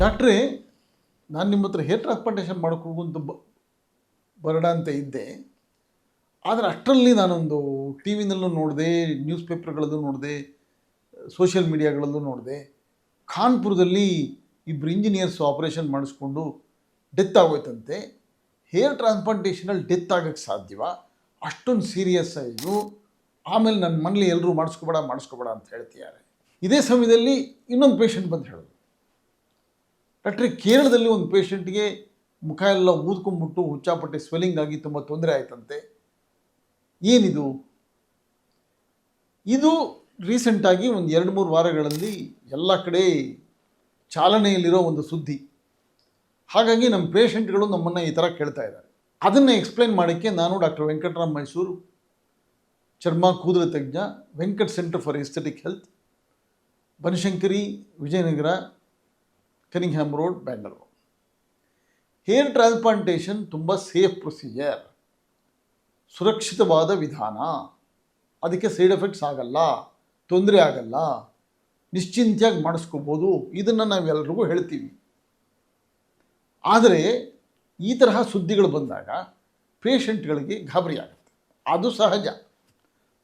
ಡಾಕ್ಟ್ರೇ, ನಾನು ನಿಮ್ಮ ಹತ್ರ ಹೇರ್ ಟ್ರಾನ್ಸ್ಪ್ಲಾಂಟೇಷನ್ ಮಾಡ್ಕೊಂಡು ಹೋಗುವಂತ ಬ ಬರೋಣ ಅಂತ ಇದ್ದೆ. ಆದರೆ ಅಷ್ಟರಲ್ಲಿ ನಾನೊಂದು ಟಿ ವಿನಲ್ಲೂ ನೋಡಿದೆ ನ್ಯೂಸ್ ಪೇಪರ್ಗಳಲ್ಲೂ ನೋಡಿದೆ, ಸೋಷಿಯಲ್ ಮೀಡಿಯಾಗಳಲ್ಲೂ ನೋಡಿದೆ. ಖಾನ್ಪುರದಲ್ಲಿ ಇಬ್ಬರು ಇಂಜಿನಿಯರ್ಸ್ ಆಪರೇಷನ್ ಮಾಡಿಸ್ಕೊಂಡು ಡೆತ್ ಆಗೋಯ್ತಂತೆ. ಹೇರ್ ಟ್ರಾನ್ಸ್ಪ್ಲಾಂಟೇಷನಲ್ಲಿ ಡೆತ್ ಆಗೋಕ್ಕೆ ಸಾಧ್ಯವಾ? ಅಷ್ಟೊಂದು ಸೀರಿಯಸ್ ಇದು ಆಮೇಲೆ ನನ್ನ ಮನೇಲಿ ಎಲ್ಲರೂ ಮಾಡಿಸ್ಕೊಬೇಡ, ಮಾಡಿಸ್ಕೋಬೇಡ ಅಂತ ಹೇಳ್ತಿದ್ದಾರೆ. ಇದೇ ಸಮಯದಲ್ಲಿ ಇನ್ನೊಂದು ಪೇಷಂಟ್ ಬಂದು ಹೇಳೋದು. ಡಾಕ್ಟ್ರಿ, ಕೇರಳದಲ್ಲಿ ಒಂದು ಪೇಷಂಟ್ಗೆ ಮುಖ ಎಲ್ಲ ಊದ್ಕೊಂಡ್ಬಿಟ್ಟು ಹುಚ್ಚಾಪಟ್ಟೆ ಸ್ವೆಲ್ಲಿಂಗ್ ಆಗಿ ತುಂಬ ತೊಂದರೆ ಆಯ್ತಂತೆ. ಏನಿದು? ಇದು ರೀಸೆಂಟಾಗಿ ಒಂದು ಎರಡು ಮೂರು ವಾರಗಳಲ್ಲಿ ಎಲ್ಲ ಕಡೆ ಚಾಲನೆಯಲ್ಲಿರೋ ಒಂದು ಸುದ್ದಿ. ಹಾಗಾಗಿ ನಮ್ಮ ಪೇಷಂಟ್ಗಳು ನಮ್ಮನ್ನು ಈ ಥರ ಕೇಳ್ತಾ ಇದ್ದಾರೆ. ಅದನ್ನು ಎಕ್ಸ್ಪ್ಲೈನ್ ಮಾಡೋಕ್ಕೆ ನಾನು ಡಾಕ್ಟರ್ ವೆಂಕಟರಾಮ್ ಮೈಸೂರು ಚರ್ಮ ಕೂದಲ ತಜ್ಞ, Venkat centre for aesthetic health Banashankari, Vijayanagar, Cunningham road, Bangalore. Hair transplantation ತುಂಬ ಸೇಫ್ ಪ್ರೊಸೀಜರ್ ಸುರಕ್ಷಿತವಾದ ವಿಧಾನ. ಅದಕ್ಕೆ ಸೈಡ್ ಎಫೆಕ್ಟ್ಸ್ ಆಗಲ್ಲ, ತೊಂದರೆ ಆಗಲ್ಲ. ನಿಶ್ಚಿಂತೆಯಾಗಿ ಮಾಡಿಸ್ಕೋಬೋದು. ಇದನ್ನು ನಾವೆಲ್ಲರಿಗೂ ಹೇಳ್ತೀವಿ. ಆದರೆ ಈ ತರಹ ಸುದ್ದಿಗಳು ಬಂದಾಗ ಪೇಷಂಟ್ಗಳಿಗೆ ಗಾಬರಿ ಆಗುತ್ತೆ. ಅದು ಸಹಜ.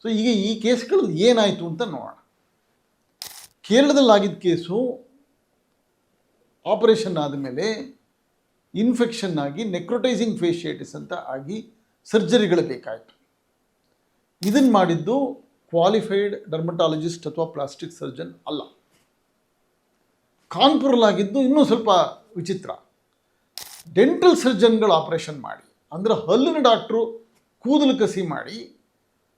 ಸೊ ಈಗ ಈ ಕೇಸ್ಗಳು ಏನಾಯಿತು ಅಂತ ನೋಡೋಣ. ಕೇರಳದಲ್ಲಾಗಿದ್ದ ಕೇಸು ಆಪರೇಷನ್ ಆದಮೇಲೆ ಇನ್ಫೆಕ್ಷನ್ ಆಗಿ ನೆಕ್ರೋಟೈಸಿಂಗ್ ಫೇಶಿಯೈಟಿಸ್ ಅಂತ ಆಗಿ ಸರ್ಜರಿಗಳು ಬೇಕಾಯಿತು. ಇದನ್ನು ಮಾಡಿದ್ದು ಕ್ವಾಲಿಫೈಡ್ ಡರ್ಮಟಾಲಜಿಸ್ಟ್ ಅಥವಾ ಪ್ಲಾಸ್ಟಿಕ್ ಸರ್ಜನ್ ಅಲ್ಲ. ಕಾನ್ಪುರಲ್ಲಾಗಿದ್ದು ಇನ್ನೂ ಸ್ವಲ್ಪ ವಿಚಿತ್ರ. ಡೆಂಟಲ್ ಸರ್ಜನ್ಗಳು ಆಪರೇಷನ್ ಮಾಡಿ, ಅಂದರೆ ಹಲ್ಲಿನ ಡಾಕ್ಟ್ರು ಕೂದಲು ಕಸಿ ಮಾಡಿ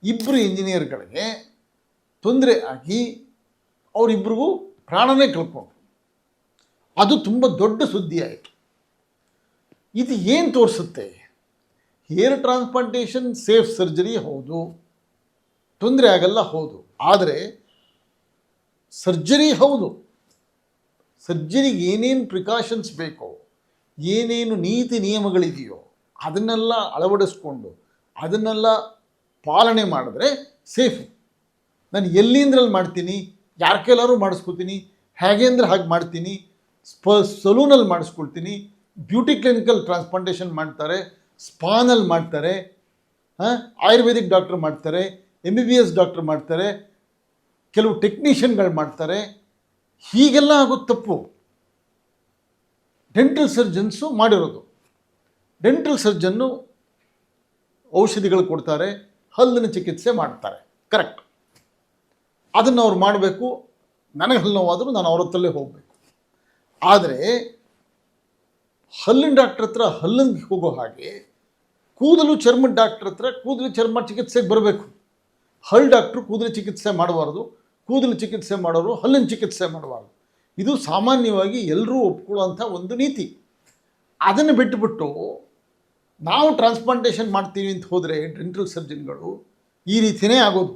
ಇಬ್ಬರು ಇಂಜಿನಿಯರ್ಗಳಿಗೆ ತೊಂದರೆ ಆಗಿ ಅವರಿಬ್ಬರಿಗೂ ಪ್ರಾಣನೇ ಕಳ್ಕೊಂಡ್ರು. ಅದು ತುಂಬ ದೊಡ್ಡ ಸುದ್ದಿ ಆಯಿತು ಇದು ಏನು ತೋರಿಸುತ್ತೆ? ಹೇರ್ ಟ್ರಾನ್ಸ್ಪ್ಲಾಂಟೇಷನ್ ಸೇಫ್ ಸರ್ಜರಿ ಹೌದು, ತೊಂದರೆ ಆಗಲ್ಲ ಹೌದು, ಆದರೆ ಸರ್ಜರಿ ಹೌದು. ಸರ್ಜರಿಗೆ ಏನೇನು ಪ್ರಿಕಾಷನ್ಸ್ ಬೇಕೋ ಏನೇನು ನೀತಿ ನಿಯಮಗಳಿದೆಯೋ ಅದನ್ನೆಲ್ಲ ಅಳವಡಿಸ್ಕೊಂಡು ಅದನ್ನೆಲ್ಲ ಪಾಲನೆ ಮಾಡಿದ್ರೆ ಸೇಫ್ ನಾನು ಎಲ್ಲಿಂದ್ರಲ್ಲಿ ಮಾಡ್ತೀನಿ? ಯಾರ ಕೈಲಾರು ಮಾಡಿಸ್ಕೊತೀನಿ. ಹೇಗೆ ಅಂದ್ರೆ ಹಾಗೆ ಮಾಡ್ತೀನಿ. ಸ್ಪ, ಸಲೂನಲ್ಲಿ ಮಾಡಿಸ್ಕೊಳ್ತೀನಿ. ಬ್ಯೂಟಿ ಕ್ಲಿನಿಕಲ್ ಟ್ರಾನ್ಸ್ಪ್ಲಾಂಟೇಷನ್ ಮಾಡ್ತಾರೆ. ಸ್ಪಾನಲ್ಲಿ ಮಾಡ್ತಾರೆ. ಹಾಂ? ಆಯುರ್ವೇದಿಕ್ ಡಾಕ್ಟ್ರ್ ಮಾಡ್ತಾರೆ. M B B S doctor ಮಾಡ್ತಾರೆ. ಕೆಲವು ಟೆಕ್ನಿಷಿಯನ್ಗಳು ಮಾಡ್ತಾರೆ. ಹೀಗೆಲ್ಲ ಆಗೋದು ತಪ್ಪು. ಡೆಂಟಲ್ ಸರ್ಜನ್ಸು ಮಾಡಿರೋದು. ಡೆಂಟಲ್ ಸರ್ಜನ್ನು ಔಷಧಿಗಳು ಕೊಡ್ತಾರೆ, ಹಲ್ಲಿನ ಚಿಕಿತ್ಸೆ ಮಾಡ್ತಾರೆ. ಕರೆಕ್ಟ್ ಅದನ್ನು ಅವ್ರು ಮಾಡಬೇಕು. ನನಗೆ ಹಲ್ಲು ನೋವಾದರೂ ನಾನು ಅವ್ರ ಹತ್ರಲ್ಲೇ ಹೋಗಬೇಕು. ಆದರೆ, ಹಲ್ಲಿನ ಡಾಕ್ಟ್ರ್ ಹತ್ರ ಹಲ್ಲಿಗೆ ಹೋಗೋ ಹಾಗೆ, ಕೂದಲು ಚರ್ಮದ ಡಾಕ್ಟ್ರ್ ಹತ್ರ ಕೂದಲು ಚರ್ಮ ಚಿಕಿತ್ಸೆಗೆ ಬರಬೇಕು. ಹಲ್ಲು ಡಾಕ್ಟ್ರು ಕೂದಲು ಚಿಕಿತ್ಸೆ ಮಾಡಬಾರ್ದು. ಕೂದಲು ಚಿಕಿತ್ಸೆ ಮಾಡೋರು ಹಲ್ಲಿನ ಚಿಕಿತ್ಸೆ ಮಾಡಬಾರ್ದು. ಇದು ಸಾಮಾನ್ಯವಾಗಿ ಎಲ್ಲರೂ ಒಪ್ಕೊಳ್ಳೋಂಥ ಒಂದು ನೀತಿ. ಅದನ್ನು ಬಿಟ್ಟುಬಿಟ್ಟು ನಾವು ಟ್ರಾನ್ಸ್ಪ್ಲಾಂಟೇಷನ್ ಮಾಡ್ತೀವಿ ಅಂತ ಹೋದರೆ ಡೆಂಟಲ್ ಸರ್ಜನ್ಗಳು ಈ ರೀತಿಯೇ ಆಗೋದು.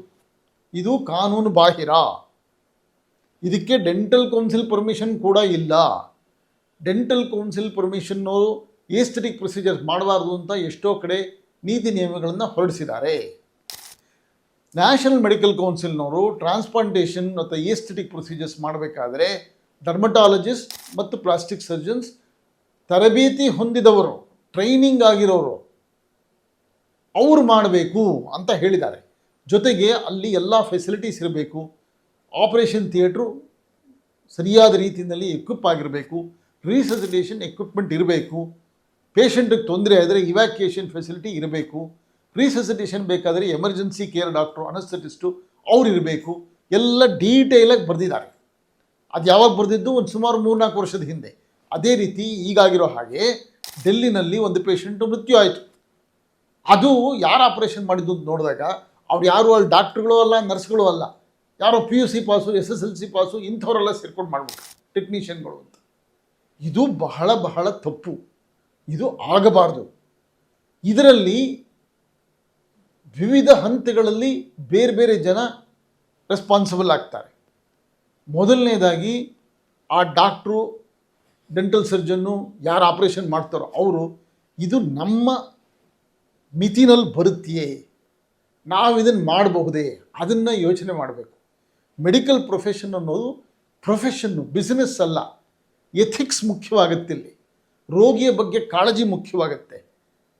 ಇದು ಕಾನೂನು ಬಾಹಿರ. ಇದಕ್ಕೆ ಡೆಂಟಲ್ ಕೌನ್ಸಿಲ್ ಪರ್ಮಿಷನ್ ಕೂಡ ಇಲ್ಲ. Dental council permission aesthetic procedures ಮಾಡಬಾರ್ದು ಅಂತ ಎಷ್ಟೋ ಕಡೆ ನೀತಿ ನಿಯಮಗಳನ್ನು ಹೊರಡಿಸಿದ್ದಾರೆ. ನ್ಯಾಷನಲ್ ಮೆಡಿಕಲ್ ಕೌನ್ಸಿಲ್ನವರು ಟ್ರಾನ್ಸ್ಪ್ಲಾಂಟೇಷನ್ ಅಥವಾ ಏಸ್ಥೆಟಿಕ್ ಪ್ರೊಸೀಜರ್ಸ್ ಮಾಡಬೇಕಾದ್ರೆ ಡರ್ಮಟಾಲಜಿಸ್ಟ್ ಮತ್ತು ಪ್ಲಾಸ್ಟಿಕ್ ಸರ್ಜನ್ಸ್ ತರಬೇತಿ ಹೊಂದಿದವರು ಟ್ರೈನಿಂಗ್ ಆಗಿರೋರು, ಅವರು ಮಾಡಬೇಕು ಅಂತ ಹೇಳಿದ್ದಾರೆ. ಜೊತೆಗೆ ಅಲ್ಲಿ ಎಲ್ಲ ಫೆಸಿಲಿಟೀಸ್ ಇರಬೇಕು. ಆಪರೇಷನ್ ಥಿಯೇಟ್ರು ಸರಿಯಾದ ರೀತಿಯಲ್ಲಿ ಎಕ್ವಿಪ್ ಆಗಿರಬೇಕು. ರೀಸಸಿಟೇಷನ್ ಎಕ್ವಿಪ್ಮೆಂಟ್ ಇರಬೇಕು. ಪೇಷಂಟಿಗೆ ತೊಂದರೆ ಆದರೆ ಇವ್ಯಾಕ್ಯುಯೇಷನ್ ಫೆಸಿಲಿಟಿ ಇರಬೇಕು. ರೀಸಸಿಟೇಷನ್ ಬೇಕಾದರೆ ಎಮರ್ಜೆನ್ಸಿ ಕೇರ್ ಡಾಕ್ಟ್ರು ಅನಸ್ಥೆಟಿಸ್ಟು ಅವ್ರು ಇರಬೇಕು. ಎಲ್ಲ ಡೀಟೇಲಾಗಿ ಬರೆದಿದ್ದಾರೆ. ಅದು ಯಾವಾಗ ಬರೆದಿದ್ದು? ಒಂದು ಸುಮಾರು ಮೂರ್ನಾಲ್ಕು ವರ್ಷದ ಹಿಂದೆ. ಅದೇ ರೀತಿ ಈಗಾಗಿರೋ ಹಾಗೆ ಡೆಲ್ಲಿನಲ್ಲಿ ಒಂದು ಪೇಷಂಟು ಮೃತ್ಯು ಆಯಿತು. ಅದು ಯಾರು ಆಪರೇಷನ್ ಮಾಡಿದ್ದು ಅಂತ ನೋಡಿದಾಗ ಅವ್ರು ಯಾರು ಅಲ್ಲಿ ಡಾಕ್ಟ್ರುಗಳು ಅಲ್ಲ, ನರ್ಸ್ಗಳು ಅಲ್ಲ, ಯಾರೋ P U C pass S S L C pass ಇಂಥವರೆಲ್ಲ ಸೇರ್ಕೊಂಡು ಮಾಡ್ಬೇಕು ಟೆಕ್ನಿಷಿಯನ್ಗಳು ಅಂತ. ಇದು ಬಹಳ ಬಹಳ ತಪ್ಪು. ಇದು ಆಗಬಾರ್ದು. ಇದರಲ್ಲಿ ವಿವಿಧ ಹಂತಗಳಲ್ಲಿ ಬೇರೆ ಬೇರೆ ಜನ ರೆಸ್ಪಾನ್ಸಿಬಲ್ ಆಗ್ತಾರೆ. ಮೊದಲನೇದಾಗಿ ಆ ಡಾಕ್ಟ್ರು, ಡೆಂಟಲ್ ಸರ್ಜನ್ನು ಯಾರು ಆಪರೇಷನ್ ಮಾಡ್ತಾರೋ ಅವರು, ಇದು ನಮ್ಮ ಮಿತಿನಲ್ಲಿ ಬರುತ್ತೆಯೇ ನಾವು ಇದನ್ನು ಮಾಡಬಹುದೇ? ಅದನ್ನು ಯೋಚನೆ ಮಾಡಬೇಕು. ಮೆಡಿಕಲ್ ಪ್ರೊಫೆಷನ್ ಅನ್ನೋದು ಪ್ರೊಫೆಷನ್ನು, ಬಿಸ್ನೆಸ್ ಅಲ್ಲ. ಎಥಿಕ್ಸ್ ಮುಖ್ಯವಾಗುತ್ತೆ ಇಲ್ಲಿ. ರೋಗಿಯ ಬಗ್ಗೆ ಕಾಳಜಿ ಮುಖ್ಯವಾಗುತ್ತೆ.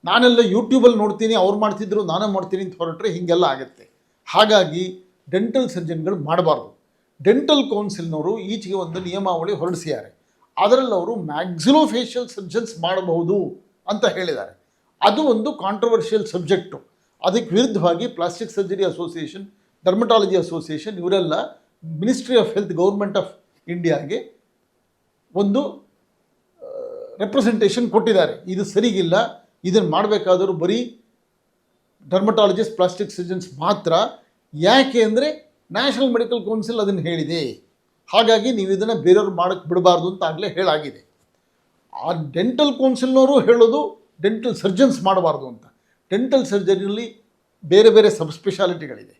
ನಾನೆಲ್ಲ ಯೂಟ್ಯೂಬಲ್ಲಿ ನೋಡ್ತೀನಿ, ಅವ್ರು ಮಾಡ್ತಿದ್ರು, ನಾನೇ ಮಾಡ್ತೀನಿ ಅಂತ ಹೊರಟ್ರೆ ಹೀಗೆಲ್ಲ ಆಗುತ್ತೆ. ಹಾಗಾಗಿ ಡೆಂಟಲ್ ಸರ್ಜನ್ಗಳು ಮಾಡಬಾರ್ದು. ಡೆಂಟಲ್ ಕೌನ್ಸಿಲ್ನವರು ಈಚೆಗೆ ಒಂದು ನಿಯಮಾವಳಿ ಹೊರಡಿಸಿದ್ದಾರೆ. ಅದರಲ್ಲಿ ಅವರು ಮ್ಯಾಕ್ಸಿಲೋಫೇಶಿಯಲ್ ಸರ್ಜನ್ಸ್ ಮಾಡಬಹುದು ಅಂತ ಹೇಳಿದ್ದಾರೆ. ಅದು ಒಂದು ಕಾಂಟ್ರವರ್ಷಿಯಲ್ ಸಬ್ಜೆಕ್ಟು ಅದಕ್ಕೆ ವಿರುದ್ಧವಾಗಿ plastic surgery association dermatology association ಇವರೆಲ್ಲ ministry of health government of ಇಂಡಿಯಾಗೆ ಒಂದು ರೆಪ್ರೆಸೆಂಟೇಷನ್ ಕೊಟ್ಟಿದ್ದಾರೆ. ಇದು ಸರಿಗಿಲ್ಲ. ಇದನ್ನು ಮಾಡಬೇಕಾದರೂ ಬರೀ ಡರ್ಮಟಾಲಜಿಸ್ಟ್ ಪ್ಲಾಸ್ಟಿಕ್ ಸರ್ಜನ್ಸ್ ಮಾತ್ರ. ಯಾಕೆ ಅಂದರೆ ನ್ಯಾಷನಲ್ ಮೆಡಿಕಲ್ ಕೌನ್ಸಿಲ್ ಅದನ್ನು ಹೇಳಿದೆ. ಹಾಗಾಗಿ ನೀವು ಇದನ್ನು ಬೇರೆಯವ್ರು ಮಾಡೋಕ್ಕೆ ಬಿಡಬಾರ್ದು ಅಂತ ಆಗಲೇ ಹೇಳಾಗಿದೆ. ಆ ಡೆಂಟಲ್ ಕೌನ್ಸಿಲ್ನವರು ಹೇಳೋದು ಡೆಂಟಲ್ ಸರ್ಜನ್ಸ್ ಮಾಡಬಾರ್ದು ಅಂತ. ಡೆಂಟಲ್ ಸರ್ಜರಿಯಲ್ಲಿ ಬೇರೆ ಬೇರೆ ಸಬ್ ಸ್ಪೆಷಾಲಿಟಿಗಳಿದೆ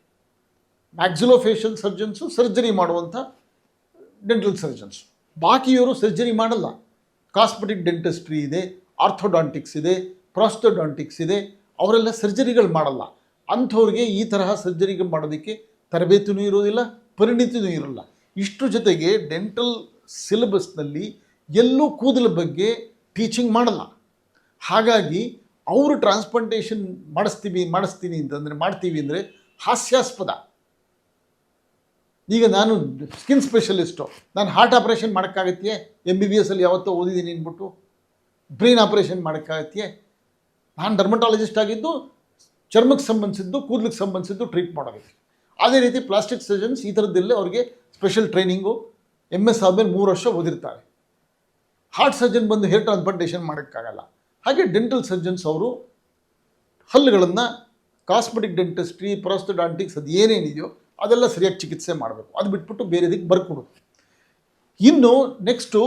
ಮ್ಯಾಕ್ಸಿಲೋಫೇಷಿಯಲ್ ಸರ್ಜನ್ಸು ಸರ್ಜರಿ ಮಾಡುವಂಥ ಡೆಂಟಲ್ ಸರ್ಜನ್ಸ್ ಬಾಕಿಯವರು ಸರ್ಜರಿ ಮಾಡಲ್ಲ. ಕಾಸ್ಮೆಟಿಕ್ ಡೆಂಟಿಸ್ಟ್ರಿ ಇದೆ ಆರ್ಥೋಡಾಂಟಿಕ್ಸ್ ಇದೆ ಪ್ರಾಸ್ಟೋಡಾಂಟಿಕ್ಸ್ ಇದೆ. ಅವರೆಲ್ಲ ಸರ್ಜರಿಗಳು ಮಾಡಲ್ಲ. ಅಂಥವ್ರಿಗೆ ಈ ತರಹ ಸರ್ಜರಿಗಳು ಮಾಡೋದಕ್ಕೆ ತರಬೇತಿನೂ ಇರೋದಿಲ್ಲ ಪರಿಣಿತಿನೂ ಇರಲ್ಲ ಇಷ್ಟು ಜೊತೆಗೆ ಡೆಂಟಲ್ ಸಿಲೆಬಸ್ನಲ್ಲಿ ಎಲ್ಲೂ ಕೂದಲ ಬಗ್ಗೆ ಟೀಚಿಂಗ್ ಮಾಡಲ್ಲ. ಹಾಗಾಗಿ ಅವರು ಟ್ರಾನ್ಸ್ಪ್ಲಾಂಟೇಷನ್ ಮಾಡಿಸ್ತೀವಿ, ಮಾಡಿಸ್ತೀನಿ ಅಂತಂದರೆ, ಮಾಡ್ತೀವಿ ಅಂದರೆ ಹಾಸ್ಯಾಸ್ಪದ. ಈಗ ನಾನು ಸ್ಕಿನ್ ಸ್ಪೆಷಲಿಸ್ಟು ನಾನು ಹಾರ್ಟ್ ಆಪ್ರೇಷನ್ ಮಾಡೋಕ್ಕಾಗತ್ತೆ ಎಂ ಬಿ ಬಿ ಎಸ್ ಅಲ್ಲಿ ಯಾವತ್ತೋ ಓದಿದ್ದೀನಿ ಅಂದ್ಬಿಟ್ಟು ಬ್ರೈನ್ ಆಪ್ರೇಷನ್ ಮಾಡೋಕ್ಕಾಗತ್ತೆ ನಾನು ಡರ್ಮಟಾಲಜಿಸ್ಟ್ ಆಗಿದ್ದು ಚರ್ಮಕ್ಕೆ ಸಂಬಂಧಿಸಿದ್ದು ಕೂದಲಿಗೆ ಸಂಬಂಧಿಸಿದ್ದು ಟ್ರೀಟ್ ಮಾಡೋದಕ್ಕೆ. ಅದೇ ರೀತಿ ಪ್ಲಾಸ್ಟಿಕ್ ಸರ್ಜನ್ಸ್ ಈ ಥರದ್ದಲ್ಲೇ ಅವ್ರಿಗೆ ಸ್ಪೆಷಲ್ ಟ್ರೈನಿಂಗು ಎಂ ಎಸ್ ಆದಮೇಲೆ ಮೂರು ವರ್ಷ ಓದಿರ್ತಾರೆ. ಹಾರ್ಟ್ ಸರ್ಜನ್ ಬಂದು ಹೇರ್ ಟ್ರಾನ್ಸ್ಪ್ಲಾಂಟೇಷನ್ ಮಾಡೋಕ್ಕಾಗಲ್ಲ. ಹಾಗೆ ಡೆಂಟಲ್ ಸರ್ಜನ್ಸ್ ಅವರು ಹಲ್ಲುಗಳನ್ನು ಕಾಸ್ಮೆಟಿಕ್ ಡೆಂಟಿಸ್ಟ್ರಿ ಪ್ರಾಸ್ತೋಡಾಂಟಿಕ್ಸ್ ಅದು ಏನೇನಿದೆಯೋ ಅದೆಲ್ಲ ಸರಿಯಾಗಿ ಚಿಕಿತ್ಸೆ ಮಾಡಬೇಕು. ಅದು ಬಿಟ್ಬಿಟ್ಟು ಬೇರೆದಕ್ಕೆ ಬರ್ಕೊಡೋದು. ಇನ್ನು ನೆಕ್ಸ್ಟು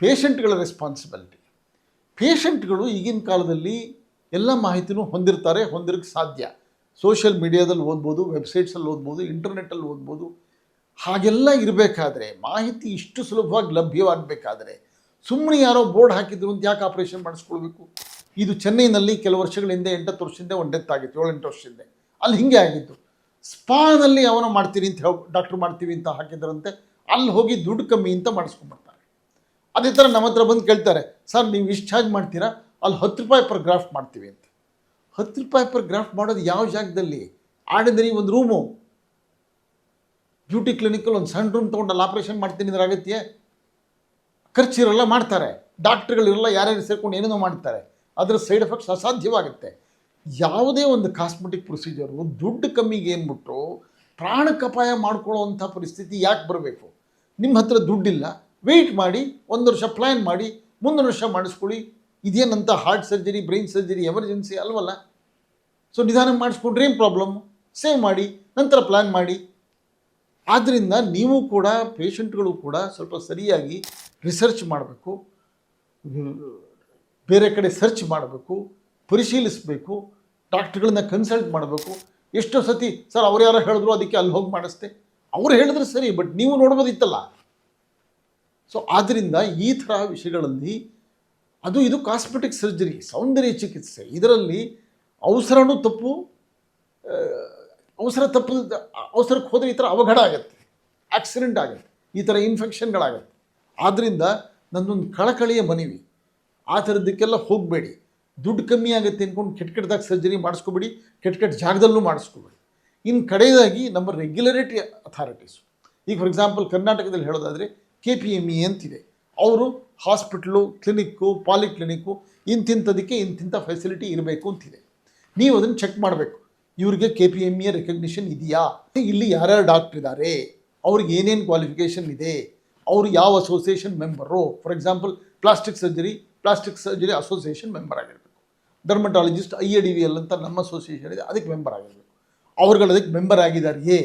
ಪೇಷಂಟ್ಗಳ ರೆಸ್ಪಾನ್ಸಿಬಿಲಿಟಿ ಪೇಷಂಟ್ಗಳು ಈಗಿನ ಕಾಲದಲ್ಲಿ ಎಲ್ಲ ಮಾಹಿತಿನೂ ಹೊಂದಿರ್ತಾರೆ ಹೊಂದಿರೋಕ್ಕೆ ಸಾಧ್ಯ. ಸೋಷಿಯಲ್ ಮೀಡಿಯಾದಲ್ಲಿ ಓದ್ಬೋದು, ವೆಬ್ಸೈಟ್ಸಲ್ಲಿ ಓದ್ಬೋದು, ಇಂಟರ್ನೆಟ್ಟಲ್ಲಿ ಓದ್ಬೋದು. ಹಾಗೆಲ್ಲ ಇರಬೇಕಾದ್ರೆ, ಮಾಹಿತಿ ಇಷ್ಟು ಸುಲಭವಾಗಿ ಲಭ್ಯವಾಗಬೇಕಾದ್ರೆ ಸುಮ್ಮನೆ ಯಾರೋ ಬೋರ್ಡ್ ಹಾಕಿದ್ರು ಅಂತ ಯಾಕೆ ಆಪ್ರೇಷನ್ ಮಾಡಿಸ್ಕೊಳ್ಬೇಕು? ಇದು ಚೆನ್ನೈನಲ್ಲಿ ಕೆಲವು ವರ್ಷಗಳ ಹಿಂದೆ, ಎಂಟತ್ತು ವರ್ಷದಿಂದ ಒಂದು ಡೆತ್ ಆಗಿತ್ತು, ಏಳೆಂಟು ವರ್ಷದಿಂದ ಅಲ್ಲಿ ಹಿಂಗೆ ಆಗಿತ್ತು ಸ್ಪಾನಲ್ಲಿ ಅವನು ಮಾಡ್ತೀರಿ ಅಂತ ಹೇಳಿ, ಡಾಕ್ಟ್ರು ಮಾಡ್ತೀವಿ ಅಂತ ಹಾಕಿದ್ರಂತೆ, ಅಲ್ಲಿ ಹೋಗಿ ದುಡ್ಡು ಕಮ್ಮಿ ಅಂತ ಮಾಡಿಸ್ಕೊಂಡ್ಬರ್ತಾರೆ ಅದೇ ಥರ ನಮ್ಮ ಹತ್ರ ಬಂದು ಕೇಳ್ತಾರೆ, ಸರ್, ನೀವು ಇಷ್ಟು ಚಾರ್ಜ್ ಮಾಡ್ತೀರಾ? ಅಲ್ಲಿ ಹತ್ತು ರೂಪಾಯಿ ಪರ್ ಗ್ರಾಫ್ಟ್ ಮಾಡ್ತೀವಿ ಅಂತ. ಹತ್ತು ರೂಪಾಯಿ ಪರ್ ಗ್ರಾಫ್ಟ್ ಮಾಡೋದು ಯಾವ ಜಾಗದಲ್ಲಿ? ಆರ್ಡಿನರಿ ಒಂದು ರೂಮು ಬ್ಯೂಟಿ ಕ್ಲಿನಿಕಲ್ಲಿ ಒಂದು ಸಣ್ಣ ರೂಮ್ ತೊಗೊಂಡು ಅಲ್ಲಿ ಆಪ್ರೇಷನ್ ಮಾಡ್ತೀನಿ ಅಂದ್ರೆ ಆಗತ್ತೆ ಖರ್ಚಿರಲ್ಲ ಮಾಡ್ತಾರೆ. ಡಾಕ್ಟ್ರುಗಳಿರಲ್ಲ, ಯಾರ್ಯಾರು ಸೇರ್ಕೊಂಡು ಏನೇನೋ ಮಾಡ್ತಾರೆ. ಅದರ ಸೈಡ್ ಎಫೆಕ್ಟ್ಸ್ ಅಸಾಧ್ಯವಾಗುತ್ತೆ. ಯಾವುದೇ ಒಂದು ಕಾಸ್ಮೆಟಿಕ್ ಪ್ರೊಸೀಜರು ದುಡ್ಡು ಕಮ್ಮಿಗೆ ಏನ್ಬಿಟ್ಟು ಪ್ರಾಣಕ್ಕೆ ಅಪಾಯ ಮಾಡ್ಕೊಳ್ಳೋವಂಥ ಪರಿಸ್ಥಿತಿ ಯಾಕೆ ಬರಬೇಕು? ನಿಮ್ಮ ಹತ್ರ ದುಡ್ಡಿಲ್ಲ. ವೆಯ್ಟ್ ಮಾಡಿ, ಒಂದು ವರ್ಷ ಪ್ಲ್ಯಾನ್ ಮಾಡಿ, ಮುಂದಿನ ವರ್ಷ ಮಾಡಿಸ್ಕೊಳ್ಳಿ. ಇದೇನಂತ heart surgery brain surgery emergency ಅಲ್ವಲ್ಲ? So ನಿಧಾನ ಮಾಡಿಸ್ಕೊಂಡ್ರೆ ಏನು ಪ್ರಾಬ್ಲಮ್ ಸೇವ್ ಮಾಡಿ, ನಂತರ ಪ್ಲ್ಯಾನ್ ಮಾಡಿ. ಆದ್ದರಿಂದ ನೀವು ಕೂಡ ಪೇಷಂಟ್ಗಳು ಕೂಡ ಸ್ವಲ್ಪ ಸರಿಯಾಗಿ ರಿಸರ್ಚ್ ಮಾಡಬೇಕು. ಬೇರೆ ಕಡೆ ಸರ್ಚ್ ಮಾಡಬೇಕು, ಪರಿಶೀಲಿಸಬೇಕು, ಡಾಕ್ಟ್ರುಗಳನ್ನ ಕನ್ಸಲ್ಟ್ ಮಾಡಬೇಕು. ಎಷ್ಟೋ ಸತಿ, ಸರ್, ಅವ್ರು ಯಾರೋ ಹೇಳಿದ್ರು, ಅದಕ್ಕೆ ಅಲ್ಲಿ ಹೋಗಿ ಮಾಡಿಸ್ದೆ. ಅವ್ರು ಹೇಳಿದ್ರೆ ಸರಿ ಬಟ್ ನೀವು ನೋಡ್ಬೋದಿತ್ತಲ್ಲ. ಸೊ ಆದ್ದರಿಂದ ಈ ಥರ ವಿಷಯಗಳಲ್ಲಿ, ಅದು ಇದು ಕಾಸ್ಮೆಟಿಕ್ ಸರ್ಜರಿ ಸೌಂದರ್ಯ ಚಿಕಿತ್ಸೆ, ಇದರಲ್ಲಿ ಅವಸರನೂ ತಪ್ಪು ಅವಸರ ತಪ್ಪು, ಅವಸರಕ್ಕೆ ಹೋದರೆ ಈ ಥರ ಅವಘಡ ಆಗುತ್ತೆ ಆಕ್ಸಿಡೆಂಟ್ ಆಗುತ್ತೆ, ಈ ಥರ ಇನ್ಫೆಕ್ಷನ್ಗಳಾಗುತ್ತೆ ಆದ್ದರಿಂದ ನನ್ನೊಂದು ಕಳಕಳಿಯ ಮನವಿ, ಆ ಥರದ್ದಕ್ಕೆಲ್ಲ ಹೋಗಬೇಡಿ. ದುಡ್ಡು ಕಮ್ಮಿ ಆಗುತ್ತೆ ಅಂದ್ಕೊಂಡು ಕೆಟ್ಟ ಕೆಟ್ಟದಾಗ ಸರ್ಜರಿ ಮಾಡಿಸ್ಕೋಬೇಡಿ, ಕೆಟ್ಟ ಕೆಟ್ಟ ಜಾಗದಲ್ಲೂ ಮಾಡಿಸ್ಕೋಬೇಡಿ. ಇನ್ನು ಕಡೆಯದಾಗಿ ನಮ್ಮ ರೆಗ್ಯುಲರೇಟಿ ಅಥಾರಿಟೀಸು ಈಗ ಫಾರ್ ಎಕ್ಸಾಂಪಲ್ ಕರ್ನಾಟಕದಲ್ಲಿ ಹೇಳೋದಾದರೆ ಕೆ ಪಿ ಎಂ ಇ ಅಂತಿದೆ. ಅವರು ಹಾಸ್ಪಿಟ್ಲು ಕ್ಲಿನಿಕ್ಕು ಪಾಲಿಕ್ಲಿನಿಕ್ಕು ಇಂತಿಂಥದಕ್ಕೆ ಇಂತಿಂಥ ಫೆಸಿಲಿಟಿ ಇರಬೇಕು ಅಂತಿದೆ. ನೀವು ಅದನ್ನು ಚೆಕ್ ಮಾಡಬೇಕು. ಇವ್ರಿಗೆ K P M A recognition ಇದೆಯಾ? ಇಲ್ಲಿ ಯಾರ್ಯಾರು ಡಾಕ್ಟ್ರ್ ಇದ್ದಾರೆ ಅವ್ರಿಗೆ ಏನೇನು ಕ್ವಾಲಿಫಿಕೇಷನ್ ಇದೆ? ಅವರು ಯಾವ association member for example plastic surgery plastic surgery association member ಆಗಿರಬೇಕು. Dermatologist I A D V L ಅಂತ ನಮ್ಮ ಅಸೋಸಿಯೇಷನ್ ಇದೆ, ಅದಕ್ಕೆ ಮೆಂಬರ್ ಆಗಿರಬೇಕು. ಅವ್ರುಗಳು ಅದಕ್ಕೆ ಮೆಂಬರ್ ಆಗಿದ್ದಾರೆಯೇ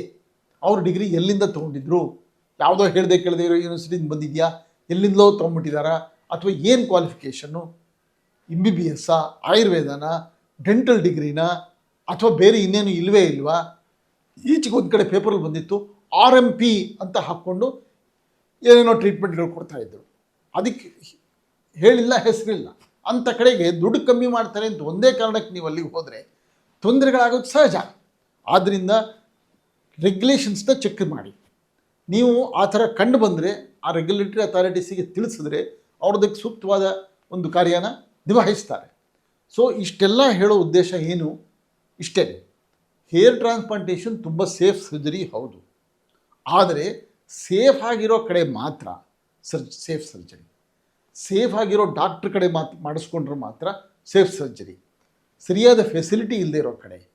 ಅವ್ರ ಡಿಗ್ರಿ ಎಲ್ಲಿಂದ ತೊಗೊಂಡಿದ್ರು? ಯಾವುದೋ ಹೇಳದೆ ಕೇಳದೆ ಇರೋ ಯೂನಿವರ್ಸಿಟಿಯಿಂದ ಬಂದಿದೆಯಾ? ಎಲ್ಲಿಂದಲೋ ತೊಗೊಂಬಿಟ್ಟಿದ್ದಾರಾ ಅಥವಾ ಏನು ಕ್ವಾಲಿಫಿಕೇಷನ್ನು ಎಂ ಬಿ ಬಿ ಎಸ್ಸಾ ಆಯುರ್ವೇದನ? ಡೆಂಟಲ್ ಡಿಗ್ರಿನಾ ಅಥವಾ ಬೇರೆ ಇನ್ನೇನು ಇಲ್ಲವೇ ಇಲ್ವಾ, ಈಚೆಗೆ ಒಂದು ಕಡೆ ಪೇಪರಲ್ಲಿ ಬಂದಿತ್ತು ಆರ್ ಎಂ ಪಿ ಅಂತ ಹಾಕ್ಕೊಂಡು ಏನೇನೋ ಟ್ರೀಟ್ಮೆಂಟ್ಗಳು ಕೊಡ್ತಾ ಇದ್ದರು ಅದಕ್ಕೆ ಹೇಳಿಲ್ಲ, ಹೆಸರಿಲ್ಲ. ಅಂಥ ಕಡೆಗೆ ದುಡ್ಡು ಕಮ್ಮಿ ಮಾಡ್ತಾರೆ ಅಂತ ಒಂದೇ ಕಾರಣಕ್ಕೆ ನೀವು ಅಲ್ಲಿಗೆ ಹೋದರೆ ತೊಂದರೆಗಳಾಗೋದು ಸಹಜ. ಆದ್ದರಿಂದ ರೆಗ್ಯುಲೇಷನ್ಸ್ನ ಚೆಕ್ ಮಾಡಿ. ನೀವು ಆ ಥರ ಕಂಡು ಬಂದರೆ, ಆ ರೆಗ್ಯುಲೇಟರಿ ಅಥಾರಿಟೀಸಿಗೆ ತಿಳಿಸಿದ್ರೆ ಅವ್ರದಕ್ಕೆ ಸೂಕ್ತವಾದ ಒಂದು ಕಾರ್ಯನ ನಿಭಾಯಿಸ್ತಾರೆ. ಸೊ ಇಷ್ಟೆಲ್ಲ ಹೇಳೋ ಉದ್ದೇಶ ಏನು? ಇಷ್ಟೇ. ಹೇರ್ ಟ್ರಾನ್ಸ್ಪ್ಲಾಂಟೇಷನ್ ತುಂಬ ಸೇಫ್ ಸರ್ಜರಿ ಹೌದು. ಆದರೆ ಸೇಫ್ ಆಗಿರೋ ಕಡೆ ಮಾತ್ರ ಸರ್ ಸೇಫ್ ಸರ್ಜರಿ ಸೇಫ್ ಆಗಿರೋ ಡಾಕ್ಟ್ರ್ ಕಡೆ ಮಾತು, ಮಾಡಿಸ್ಕೊಂಡ್ರೆ ಮಾತ್ರ ಸೇಫ್ ಸರ್ಜರಿ ಸರಿಯಾದ ಫೆಸಿಲಿಟಿ ಇಲ್ಲದೆ ಇರೋ ಕಡೆ.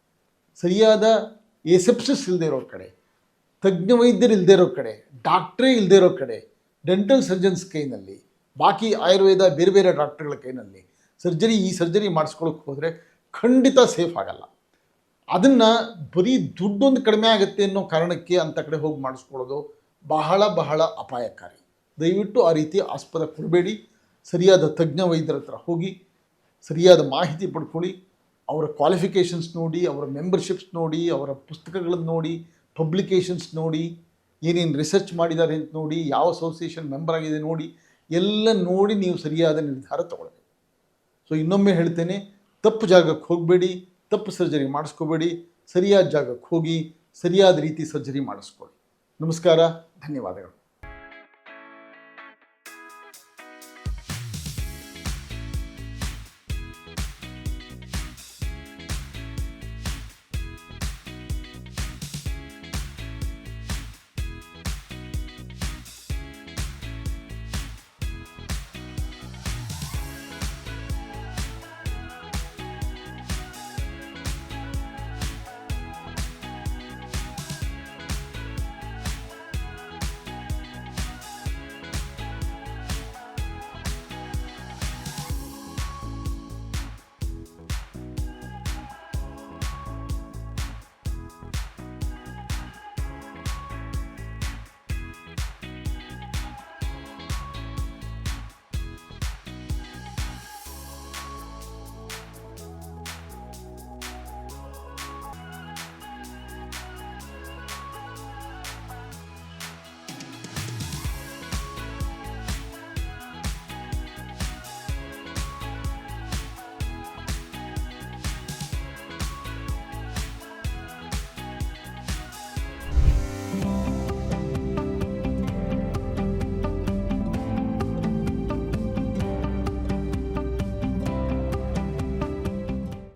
ಸರಿಯಾದ ಎಸೆಪ್ಸಿಸ್ ಇಲ್ಲದೆ ಇರೋ ಕಡೆ. ತಜ್ಞ ವೈದ್ಯರು ಇಲ್ಲದೆ ಇರೋ ಕಡೆ. ಡಾಕ್ಟ್ರೇ ಇಲ್ಲದೆ ಇರೋ ಕಡೆ. ಡೆಂಟಲ್ ಸರ್ಜನ್ಸ್ ಕೈನಲ್ಲಿ. ಬಾಕಿ ಆಯುರ್ವೇದ ಬೇರೆ ಬೇರೆ ಡಾಕ್ಟ್ರ್ಗಳ ಕೈನಲ್ಲಿ. ಸರ್ಜರಿ, ಈ ಸರ್ಜರಿ ಮಾಡಿಸ್ಕೊಳಕ್ಕೆ ಹೋದರೆ ಖಂಡಿತ ಸೇಫ್ ಆಗಲ್ಲ. ಅದನ್ನು ಬರೀ ದುಡ್ಡೊಂದು ಕಡಿಮೆ ಆಗುತ್ತೆ ಅನ್ನೋ ಕಾರಣಕ್ಕೆ ಅಂಥ ಕಡೆ ಹೋಗಿ ಮಾಡಿಸ್ಕೊಳ್ಳೋದು ಬಹಳ ಬಹಳ ಅಪಾಯಕಾರಿ. ದಯವಿಟ್ಟು ಆ ರೀತಿ ಆಸ್ಪದ ಕೊಡಬೇಡಿ. ಸರಿಯಾದ ತಜ್ಞ ವೈದ್ಯರ ಹತ್ರ ಹೋಗಿ, ಸರಿಯಾದ ಮಾಹಿತಿ ಪಡ್ಕೊಳ್ಳಿ, ಅವರ ಕ್ವಾಲಿಫಿಕೇಷನ್ಸ್ ನೋಡಿ, ಅವರ ಮೆಂಬರ್ಶಿಪ್ಸ್ ನೋಡಿ, ಅವರ ಪುಸ್ತಕಗಳನ್ನು ನೋಡಿ ಪಬ್ಲಿಕೇಷನ್ಸ್ ನೋಡಿ, ಏನೇನು ರಿಸರ್ಚ್ ಮಾಡಿದ್ದಾರೆ ಅಂತ ನೋಡಿ, ಯಾವ ಅಸೋಸಿಯೇಷನ್ ಮೆಂಬರ್ ಆಗಿದೆ ನೋಡಿ, ಎಲ್ಲ ನೋಡಿ ನೀವು ಸರಿಯಾದ ನಿರ್ಧಾರ ತಗೊಳ್ಬೇಕು. ಸೊ ಇನ್ನೊಮ್ಮೆ ಹೇಳ್ತೇನೆ, ತಪ್ಪು ಜಾಗಕ್ಕೆ ಹೋಗಬೇಡಿ, ತಪ್ಪು ಸರ್ಜರಿ ಮಾಡಿಸ್ಕೋಬೇಡಿ, ಸರಿಯಾದ ಜಾಗಕ್ಕೆ ಹೋಗಿ, ಸರಿಯಾದ ರೀತಿ ಸರ್ಜರಿ ಮಾಡಿಸ್ಕೊಳ್ಳಿ. ನಮಸ್ಕಾರ, ಧನ್ಯವಾದಗಳು.